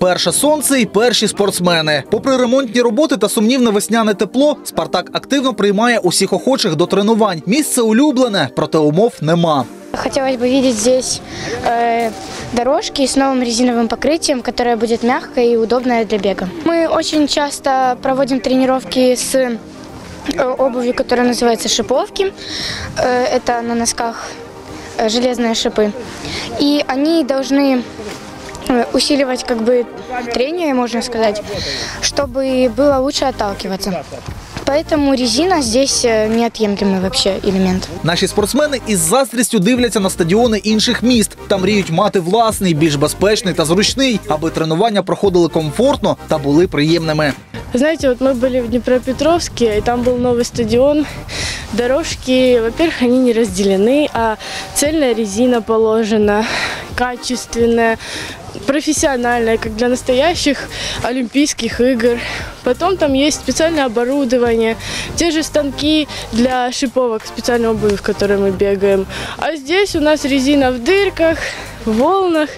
Перше сонце і перші спортсмени. Попри ремонтні роботи та сумнівне весняне тепло, Спартак активно приймає усіх охочих до тренувань. Місце улюблене, проте умов нема. Хотелось бы видеть здесь э, дорожки с новым резиновым покрытием, которое будет мягкое и удобное для бега. Мы очень часто проводим тренировки с э, обувью, которая называется шиповки. Э, это на носках э, железные шипы. И они должны э, усиливать как бы трение, можно сказать, чтобы было лучше отталкиваться. Поэтому резина здесь э, неотъемлемый вообще элемент. Наші спортсмени із заздрістю дивляться на стадіони інших міст та мріють мати власний, більш безпечний та зручний, аби тренування проходили комфортно та були приємними. Знаете, вот мы были в Днепропетровске, и там был новый стадион. Дорожки, во-первых, они не разделены, а цельная резина положена, Качественная, профессиональная, как для настоящих Олимпийских игр. Потом там есть специальное оборудование, те же станки для шиповок, специальной обуви, в которой мы бегаем. А здесь у нас резина в дырках, в волнах.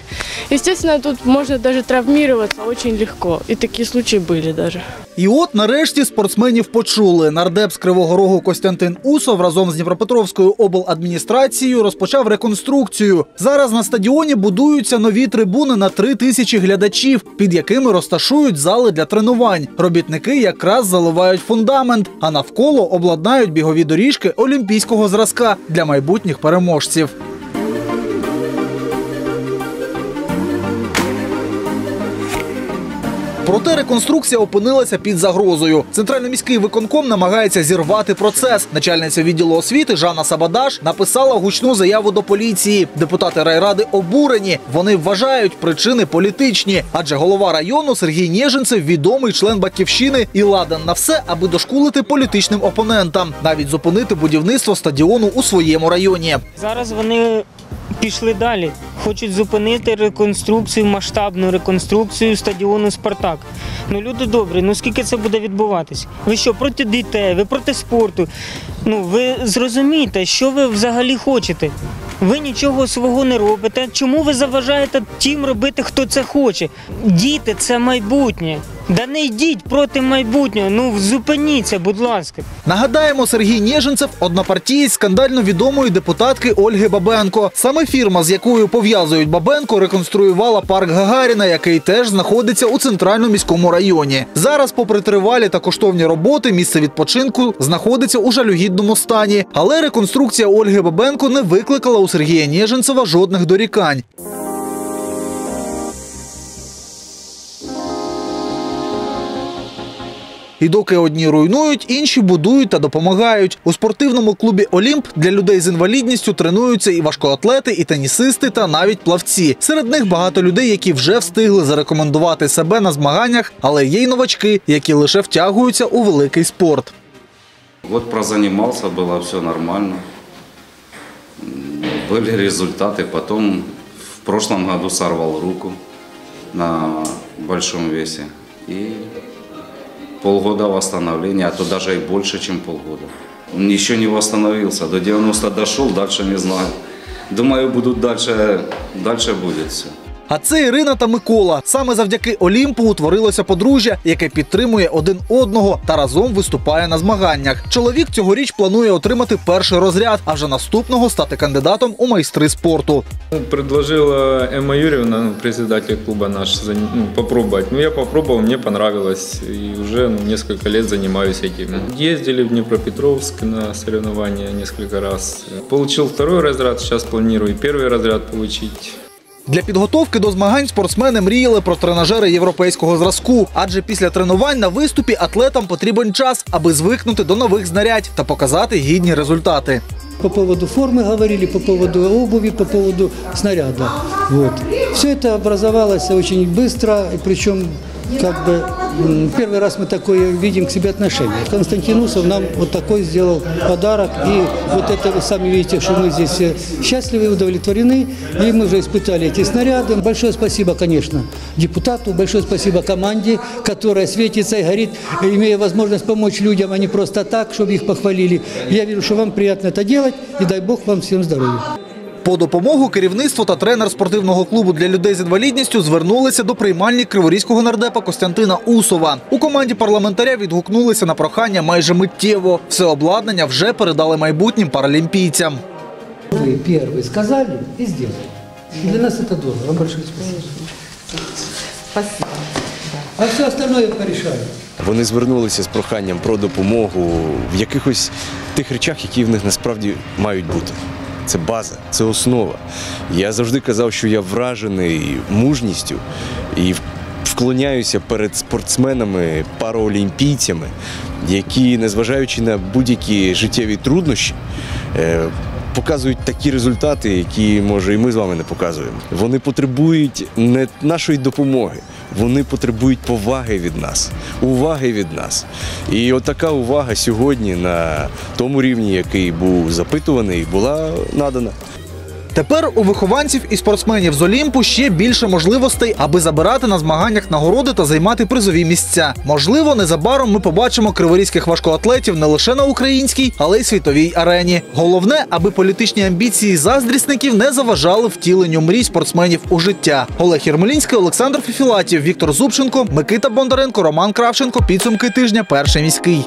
Естественно, тут можно даже травмироваться очень легко. И такие случаи были даже. І от нарешті спортсменів почули. Нардеп з Кривого Рогу Костянтин Усов разом з Дніпропетровською обладміністрацією розпочав реконструкцію. Зараз на стадіоні будуються нові трибуни на три тисячі глядачів, під якими розташують зали для тренувань. Робітники якраз заливають фундамент, а навколо обладнають бігові доріжки олімпійського зразка для майбутніх переможців. Проте реконструкція опинилася під загрозою. Центральний-міський виконком намагається зірвати процес. Начальниця відділу освіти Жанна Сабадаш написала гучну заяву до поліції. Депутати райради обурені. Вони вважають причини політичні, адже голова району Сергій Нєжинцев відомий член батьківщини і ладен на все, аби дошкулити політичним опонентам, навіть зупинити будівництво стадіону у своєму районі. Зараз вони пішли далі. Хочуть зупинити реконструкцію, масштабну реконструкцію стадіону Спартак. Ну люди добрі, ну скільки це буде відбуватись? Ви що, проти дітей, ви проти спорту? Ну ви зрозумієте, що ви взагалі хочете? Ви нічого свого не робите. Чому ви заважаєте тим робити, хто це хоче? Діти це майбутнє. Да не йдіть проти майбутнього. Ну зупиніться, будь ласка. Нагадаємо, Сергій Нєжинцев – однопартієць скандально відомої депутатки Ольги Бабенко. Саме фірма, з якою пов'язують Бабенко, реконструювала парк Гагаріна, який теж знаходиться у центральному міському районі. Зараз, попри тривалі та коштовні роботи, місце відпочинку знаходиться у жалюгідному стані. Але реконструкція Ольги Бабенко не викликала у Сергія Нєжинцева жодних дорікань. І доки одні руйнують, інші будують та допомагають. У спортивному клубі Олімп для людей з інвалідністю тренуються і важкоатлети, і тенісисти, та навіть плавці. Серед них багато людей, які вже встигли зарекомендувати себе на змаганнях, але є й новачки, які лише втягуються у великий спорт. Вот прозанимался, было все нормально. М, Были результаты. Потом в прошлом году сорвал руку на большом весе. И полгода восстановления, а то даже и больше, чем полгода. Еще не восстановился. До 90 дошел, дальше не знаю. Думаю, будут дальше, дальше будет все. А це Ірина та Микола. Саме завдяки Олімпу утворилося подружжя, яке підтримує один одного та разом виступає на змаганнях. Чоловік цьогоріч планує отримати перший розряд, а вже наступного стати кандидатом у майстри спорту. Предложила Эмма Юрьевна, ну, председатель клуба наш, за- ну, попробовать. Ну, я попробовал, мне понравилось. И уже ну, несколько лет занимаюсь этим. Ездили в Днепропетровск на соревнования несколько раз. Получил второй разряд, сейчас планирую и первый разряд получить. Для підготовки до змагань спортсмени мріяли про тренажери європейського зразку, адже після тренувань на виступі атлетам потрібен час, аби звикнути до нових знарядь та показати гідні результати. По поводу формы говорили, по поводу обуви, по поводу снаряда. Вот. Все это образовалось очень быстро, и причем Как бы первый раз мы такое видим к себе отношение. Константин Усов нам вот такой сделал подарок, и вот это вы сами видите, что мы здесь все счастливы удовлетворены, и мы уже испытали эти снаряды. Большое спасибо, конечно, депутату, большое спасибо команде, которая светится и горит, имея возможность помочь людям, а не просто так, чтобы их похвалили. Я верю, что вам приятно это делать, и дай Бог вам всем здоровья. По допомогу керівництво та тренер спортивного клубу для людей з інвалідністю звернулися до приймальні криворізького нардепа Костянтина Усова. У команді парламентаря відгукнулися на прохання майже миттєво. Все обладнання вже передали майбутнім паралімпійцям. Вы первые сказали и сделали. Для нас это дорого. Вам большое спасибо. Спасибо. А все остальное порешаем. Вони звернулися з проханням про допомогу в якихось тих речах, які в них насправді мають бути. Це база, це основа. Я завжди казав, що я вражений мужністю і вклоняюся перед спортсменами, параолімпійцями, які, незважаючи на будь-які життєві труднощі, е, показують такі результати, які може і ми з вами не показуємо. Вони потребують не нашої допомоги, вони потребують поваги від нас, уваги від нас. І отака увага сьогодні на тому рівні, який був запитуваний, була надана. Тепер у вихованців і спортсменів з Олімпу ще більше можливостей, аби забирати на змаганнях нагороди та займати призові місця. Можливо, незабаром ми побачимо криворізьких важкоатлетів не лише на українській, але й світовій арені. Головне, аби політичні амбіції заздрісників не заважали втіленню мрій спортсменів у життя. Олег Єрмолінський, Олександр Фефілатів, Віктор Зубченко, Микита Бондаренко, Роман Кравченко. Підсумки тижня. Перший міський.